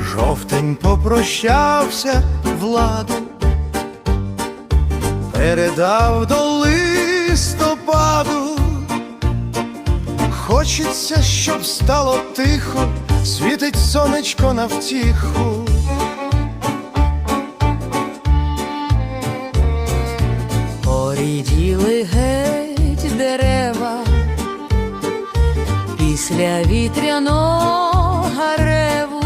Жовтень попрощався владу, передав до листопаду. Хочеться, щоб стало тихо, світить сонечко на втіху. Поріділи геть дерева після вітряного реву.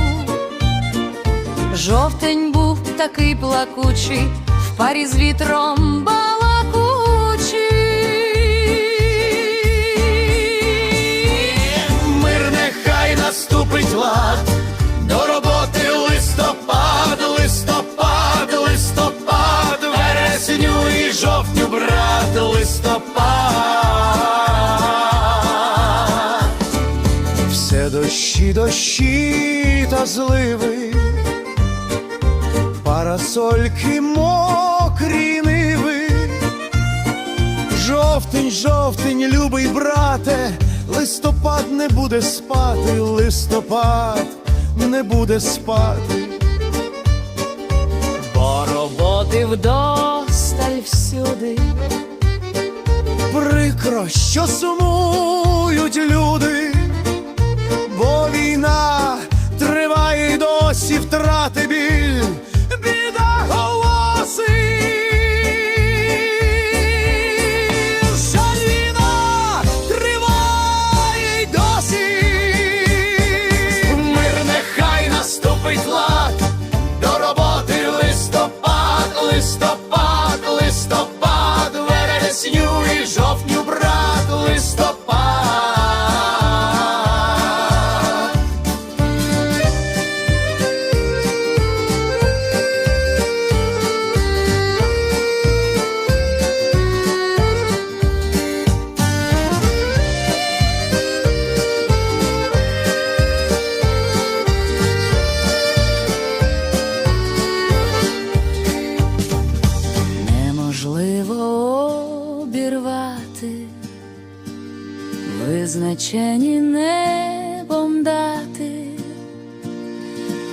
Жовтень був такий плакучий, в парі з вітром 50 листопад, все дощі, дощі та зливи, парасольки мокрі ниви, жовтень, жовтень, любий брате, листопад не буде спати, листопад не буде спати, бо роботи вдома всюди. Прикро, що сумують люди, бо війна триває досі втрати біль, визначені небом дати,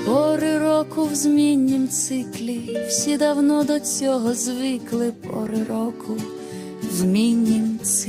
пори року в зміннім циклі, всі давно до цього звикли пори року в зміннім циклі.